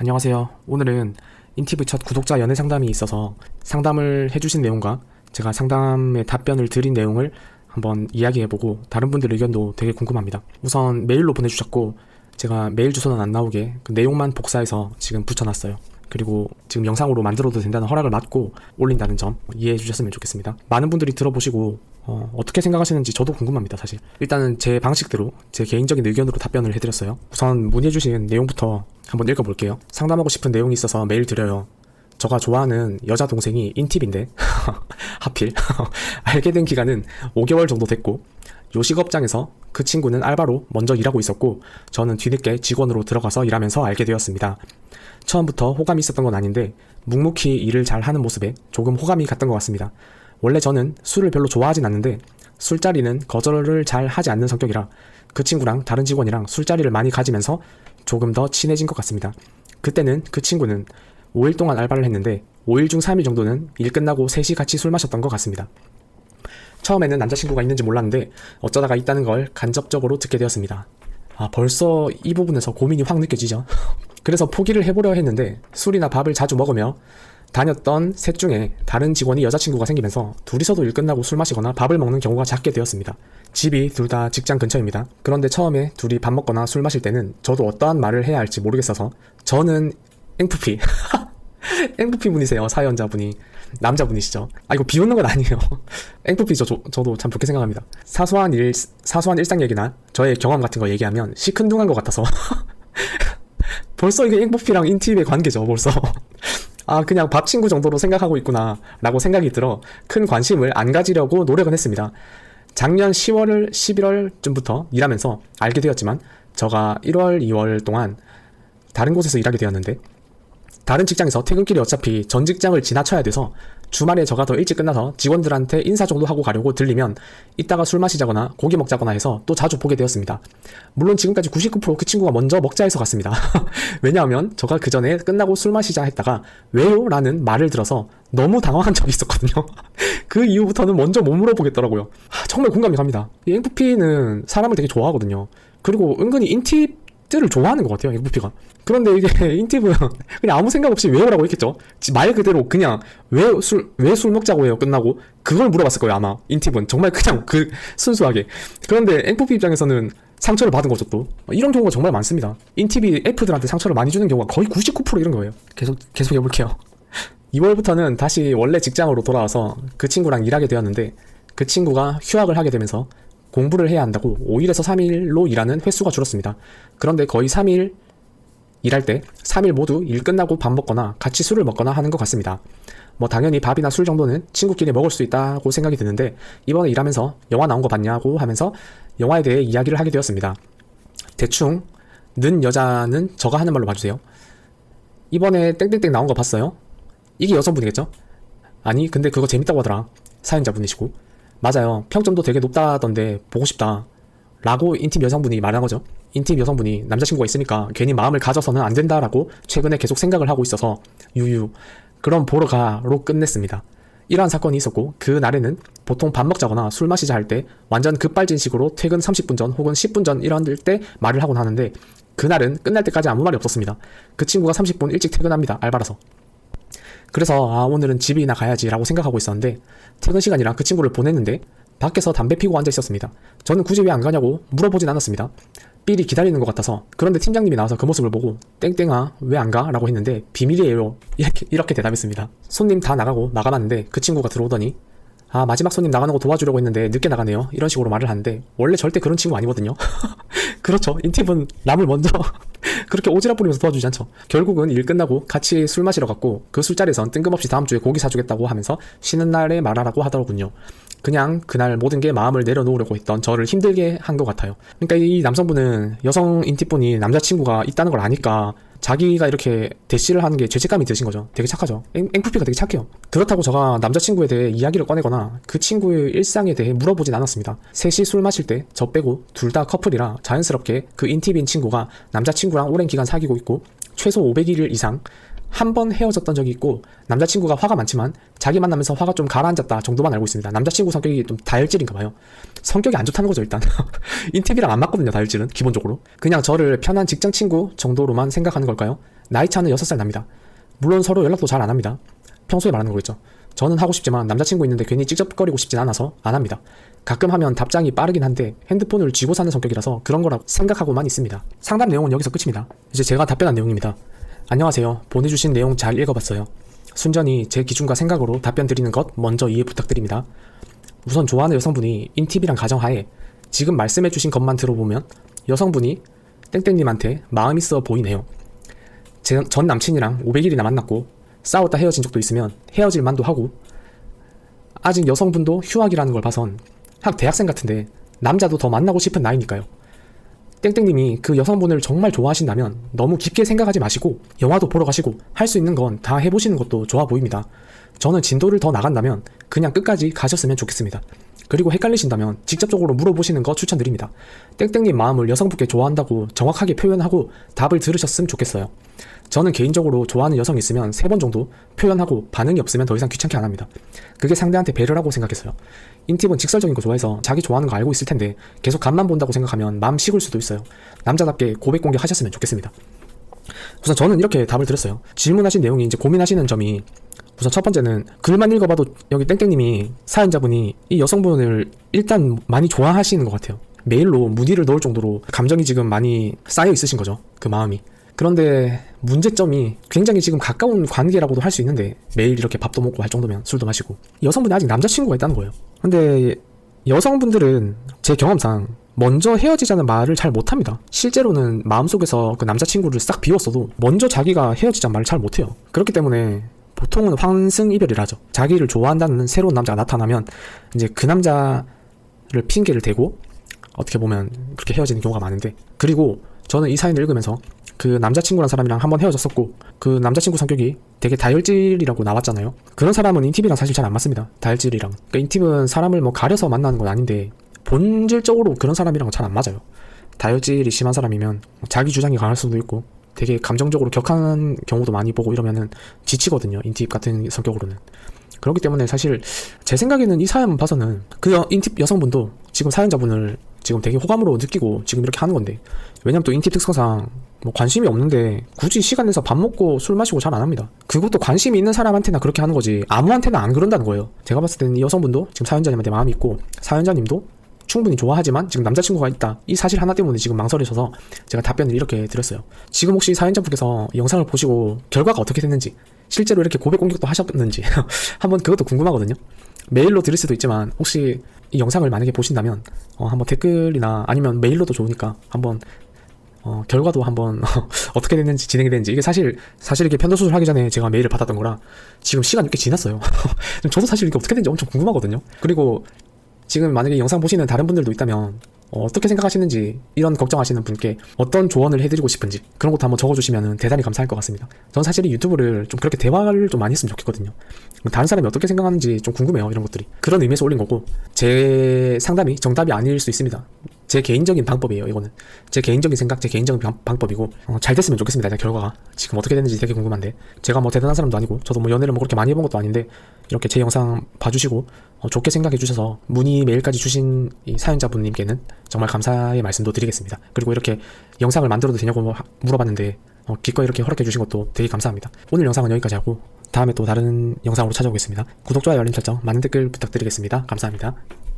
안녕하세요. 오늘은 인티브 첫 구독자 연애 상담이 있어서 상담을 해주신 내용과 제가 상담에 답변을 드린 내용을 한번 이야기해보고 다른 분들 의견도 되게 궁금합니다. 우선 메일로 보내주셨고 제가 메일 주소는 안 나오게 그 내용만 복사해서 지금 붙여놨어요. 그리고 지금 영상으로 만들어도 된다는 허락을 받고 올린다는 점 이해해 주셨으면 좋겠습니다. 많은 분들이 들어보시고 어, 어떻게 생각하시는지 저도 궁금합니다, 사실. 일단은 제 방식대로 제 개인적인 의견으로 답변을 해드렸어요. 우선 문의해주신 내용부터 한번 읽어볼게요. 상담하고 싶은 내용이 있어서 메일 드려요. 저가 좋아하는 여자 동생이 인팁인데 하필 알게 된 기간은 5개월 정도 됐고 요식업장에서 그 친구는 알바로 먼저 일하고 있었고 저는 뒤늦게 직원으로 들어가서 일하면서 알게 되었습니다. 처음부터 호감이 있었던 건 아닌데 묵묵히 일을 잘 하는 모습에 조금 호감이 갔던 것 같습니다. 원래 저는 술을 별로 좋아하진 않는데 술자리는 거절을 잘 하지 않는 성격이라 그 친구랑 다른 직원이랑 술자리를 많이 가지면서 조금 더 친해진 것 같습니다. 그때는 그 친구는 5일 동안 알바를 했는데 5일 중 3일 정도는 일 끝나고 셋이 같이 술 마셨던 것 같습니다. 처음에는 남자친구가 있는지 몰랐는데 어쩌다가 있다는 걸 간접적으로 듣게 되었습니다. 아, 벌써 이 부분에서 고민이 확 느껴지죠. 그래서 포기를 해보려 했는데 술이나 밥을 자주 먹으며 다녔던 셋 중에 다른 직원이 여자친구가 생기면서 둘이서도 일 끝나고 술 마시거나 밥을 먹는 경우가 작게 되었습니다. 집이 둘 다 직장 근처입니다. 그런데 처음에 둘이 밥 먹거나 술 마실 때는 저도 어떠한 말을 해야 할지 모르겠어서 저는 앵프피. 앵프피 분이세요 사연자분이. 남자분이시죠. 아 이거 비웃는 건 아니에요. 앵프피 저, 저, 저도 참 좋게 생각합니다. 사소한 일 사소한 일상 얘기나 저의 경험 같은 거 얘기하면 시큰둥한 것 같아서. 벌써 이게 앵프피랑 인팁의 관계죠 벌써 아 그냥 밥 친구 정도로 생각하고 있구나 라고 생각이 들어 큰 관심을 안 가지려고 노력은 했습니다. 작년 10월 11월쯤부터 일하면서 알게 되었지만 저가 1월 2월 동안 다른 곳에서 일하게 되었는데 다른 직장에서 퇴근길이 어차피 전 직장을 지나쳐야 돼서 주말에 저가 더 일찍 끝나서 직원들한테 인사 정도 하고 가려고 들리면 이따가 술 마시자거나 고기 먹자거나 해서 또 자주 보게 되었습니다. 물론 지금까지 99%그 친구가 먼저 먹자 해서 갔습니다. 왜냐하면 저가 그 전에 끝나고 술 마시자 했다가 왜요? 라는 말을 들어서 너무 당황한 적이 있었거든요. 그 이후부터는 먼저 못 물어보겠더라고요. 하, 정말 공감이 갑니다. 이 앵프피는 사람을 되게 좋아하거든요. 그리고 은근히 인팁 들을 좋아하는 것 같아요, 앵프피가. 그런데 이게 인팁은 그냥 아무 생각 없이 왜요라고 했겠죠. 지- 말 그대로 그냥 왜 술 왜 술 먹자고 해요 끝나고 그걸 물어봤을 거예요 아마 인팁은 정말 그냥 그 순수하게. 그런데 앵프피 입장에서는 상처를 받은 거죠 또 이런 경우가 정말 많습니다. 인팁이 F들한테 상처를 많이 주는 경우가 거의 99% 이런 거예요. 계속 계속 해볼게요. 2월부터는 다시 원래 직장으로 돌아와서 그 친구랑 일하게 되었는데 그 친구가 휴학을 하게 되면서 공부를 해야 한다고 5일에서 3일로 일하는 횟수가 줄었습니다. 그런데 거의 3일 일할 때 3일 모두 일 끝나고 밥 먹거나 같이 술을 먹거나 하는 것 같습니다. 뭐 당연히 밥이나 술 정도는 친구끼리 먹을 수 있다고 생각이 드는데 이번에 일하면서 영화 나온 거 봤냐고 하면서 영화에 대해 이야기를 하게 되었습니다. 대충 는 여자는 저가 하는 말로 봐주세요. 이번에 땡땡땡 나온 거 봤어요? 이게 여성분이겠죠? 아니 근데 그거 재밌다고 하더라 사연자분이시고 맞아요. 평점도 되게 높다던데 보고 싶다. 라고 인팀 여성분이 말한 거죠. 인팀 여성분이 남자친구가 있으니까 괜히 마음을 가져서는 안 된다라고 최근에 계속 생각을 하고 있어서 유유. 그럼 보러 가로 끝냈습니다. 이러한 사건이 있었고 그 날에는 보통 밥 먹자거나 술 마시자 할 때 완전 급발진 식으로 퇴근 30분 전 혹은 10분 전 이럴 때 말을 하곤 하는데 그날은 끝날 때까지 아무 말이 없었습니다. 그 친구가 30분 일찍 퇴근합니다. 알바라서 그래서 아 오늘은 집이나 가야지라고 생각하고 있었는데 퇴근 시간이라 그 친구를 보냈는데 밖에서 담배 피고 앉아 있었습니다. 저는 굳이 왜 안 가냐고 물어보진 않았습니다. 삘이 기다리는 것 같아서 그런데 팀장님이 나와서 그 모습을 보고 땡땡아 왜 안 가? 라고 했는데 비밀이에요 이렇게, 이렇게 대답했습니다. 손님 다 나가고 마감하는데 그 친구가 들어오더니 아 마지막 손님 나가는 거 도와주려고 했는데 늦게 나가네요 이런 식으로 말을 하는데 원래 절대 그런 친구 아니거든요 그렇죠 인팁은 남을 먼저 그렇게 오지랖 부리면서 도와주지 않죠. 결국은 일 끝나고 같이 술 마시러 갔고 그 술자리에선 뜬금없이 다음 주에 고기 사주겠다고 하면서 쉬는 날에 말하라고 하더군요. 그냥 그날 모든 게 마음을 내려놓으려고 했던 저를 힘들게 한 것 같아요. 그러니까 이 남성분은 여성 인팁분이 남자친구가 있다는 걸 아니까 자기가 이렇게 대시를 하는 게 죄책감이 드신 거죠. 되게 착하죠. 앵, 앵프피가 되게 착해요. 그렇다고 제가 남자친구에 대해 이야기를 꺼내거나 그 친구의 일상에 대해 물어보진 않았습니다. 셋이 술 마실 때 저 빼고 둘 다 커플이라 자연스럽게 그 인팁인 친구가 남자친구랑 오랜 기간 사귀고 있고 최소 500일 이상 한 번 헤어졌던 적이 있고 남자친구가 화가 많지만 자기 만나면서 화가 좀 가라앉았다 정도만 알고 있습니다. 남자친구 성격이 좀 다혈질인가 봐요. 성격이 안 좋다는 거죠 일단. 인팁이랑 안 맞거든요 다혈질은 기본적으로. 그냥 저를 편한 직장 친구 정도로만 생각하는 걸까요? 나이 차는 6살 납니다. 물론 서로 연락도 잘 안 합니다. 평소에 말하는 거겠죠. 저는 하고 싶지만 남자친구 있는데 괜히 찝쩍거리고 싶진 않아서 안 합니다. 가끔 하면 답장이 빠르긴 한데 핸드폰을 쥐고 사는 성격이라서 그런 거라 생각하고만 있습니다. 상담 내용은 여기서 끝입니다. 이제 제가 답변한 내용입니다. 안녕하세요. 보내주신 내용 잘 읽어봤어요. 순전히 제 기준과 생각으로 답변 드리는 것 먼저 이해 부탁드립니다. 우선 좋아하는 여성분이 인팁이란 가정하에 지금 말씀해주신 것만 들어보면 여성분이 땡땡님한테 마음 있어 보이네요. 제, 전 남친이랑 500일이나 만났고 싸웠다 헤어진 적도 있으면 헤어질 만도 하고 아직 여성분도 휴학이라는 걸 봐선 학 대학생 같은데 남자도 더 만나고 싶은 나이니까요. 땡땡님이 그 여성분을 정말 좋아하신다면 너무 깊게 생각하지 마시고 영화도 보러 가시고 할 수 있는 건 다 해보시는 것도 좋아 보입니다. 저는 진도를 더 나간다면 그냥 끝까지 가셨으면 좋겠습니다. 그리고 헷갈리신다면 직접적으로 물어보시는 거 추천드립니다. 땡땡님 마음을 여성분께 좋아한다고 정확하게 표현하고 답을 들으셨으면 좋겠어요. 저는 개인적으로 좋아하는 여성 있으면 세 번 정도 표현하고 반응이 없으면 더 이상 귀찮게 안 합니다. 그게 상대한테 배려라고 생각했어요. 인팁은 직설적인 거 좋아해서 자기 좋아하는 거 알고 있을 텐데 계속 간만 본다고 생각하면 마음 식을 수도 있어요. 남자답게 고백 공개하셨으면 좋겠습니다. 우선 저는 이렇게 답을 드렸어요. 질문하신 내용이 이제 고민하시는 점이 우선 첫 번째는 글만 읽어봐도 여기 땡땡님이 사연자분이 이 여성분을 일단 많이 좋아하시는 것 같아요. 메일로 문의를 넣을 정도로 감정이 지금 많이 쌓여 있으신 거죠. 그 마음이. 그런데 문제점이 굉장히 지금 가까운 관계라고도 할 수 있는데 매일 이렇게 밥도 먹고 할 정도면 술도 마시고 여성분이 아직 남자친구가 있다는 거예요. 근데 여성분들은 제 경험상 먼저 헤어지자는 말을 잘 못합니다. 실제로는 마음속에서 그 남자친구를 싹 비웠어도 먼저 자기가 헤어지자는 말을 잘 못해요. 그렇기 때문에 보통은 환승 이별이라 하죠. 자기를 좋아한다는 새로운 남자가 나타나면 이제 그 남자를 핑계를 대고 어떻게 보면 그렇게 헤어지는 경우가 많은데 그리고 저는 이 사연을 읽으면서 그 남자친구란 사람이랑 한번 헤어졌었고 그 남자친구 성격이 되게 다혈질이라고 나왔잖아요. 그런 사람은 인팁이랑 사실 잘 안 맞습니다. 다혈질이랑. 그러니까 인팁은 사람을 뭐 가려서 만나는 건 아닌데 본질적으로 그런 사람이랑은 잘안 맞아요. 다혈질이 심한 사람이면 자기 주장이 강할 수도 있고 되게 감정적으로 격한 경우도 많이 보고 이러면은 지치거든요. 인팁 같은 성격으로는. 그렇기 때문에 사실 제 생각에는 이 사연 봐서는 그 여- 인팁 여성분도 지금 사연자분을 지금 되게 호감으로 느끼고 지금 이렇게 하는 건데 왜냐면 또 인팁 특성상 뭐 관심이 없는데 굳이 시간 내서 밥 먹고 술 마시고 잘 안 합니다. 그것도 관심이 있는 사람한테나 그렇게 하는 거지 아무한테나 안 그런다는 거예요. 제가 봤을 때는 이 여성분도 지금 사연자님한테 마음이 있고 사연자님도 충분히 좋아하지만 지금 남자친구가 있다 이 사실 하나 때문에 지금 망설이셔서 제가 답변을 이렇게 드렸어요. 지금 혹시 사연자분께서 이 영상을 보시고 결과가 어떻게 됐는지 실제로 이렇게 고백 공격도 하셨는지 한번 그것도 궁금하거든요. 메일로 드릴 수도 있지만 혹시 이 영상을 만약에 보신다면 어, 한번 댓글이나 아니면 메일로도 좋으니까 한번 어, 결과도 한번 어떻게 됐는지 진행이 됐는지 이게 사실 사실 이게 편도 수술 하기 전에 제가 메일을 받았던 거라 지금 시간이 꽤 지났어요. 저도 사실 이게 어떻게 됐는지 엄청 궁금하거든요. 그리고 지금 만약에 영상 보시는 다른 분들도 있다면 어, 어떻게 생각하시는지 이런 걱정하시는 분께 어떤 조언을 해드리고 싶은지 그런 것도 한번 적어주시면 대단히 감사할 것 같습니다. 전 사실 이 유튜브를 좀 그렇게 대화를 좀 많이 했으면 좋겠거든요. 다른 사람이 어떻게 생각하는지 좀 궁금해요 이런 것들이 그런 의미에서 올린 거고 제 상담이 정답이 아닐 수 있습니다. 제 개인적인 방법이에요 이거는. 제 개인적인 생각 제 개인적인 방, 방법이고 어, 잘 됐으면 좋겠습니다 일단 결과가. 지금 어떻게 됐는지 되게 궁금한데. 제가 뭐 대단한 사람도 아니고 저도 뭐 연애를 뭐 그렇게 많이 해본 것도 아닌데 이렇게 제 영상 봐주시고 어, 좋게 생각해 주셔서 문의 메일까지 주신 이 사연자분님께는 정말 감사의 말씀도 드리겠습니다. 그리고 이렇게 영상을 만들어도 되냐고 뭐 하- 물어봤는데 어, 기꺼이 이렇게 허락해 주신 것도 되게 감사합니다. 오늘 영상은 여기까지 하고 다음에 또 다른 영상으로 찾아오겠습니다. 구독 좋아요 알림 설정 많은 댓글 부탁드리겠습니다. 감사합니다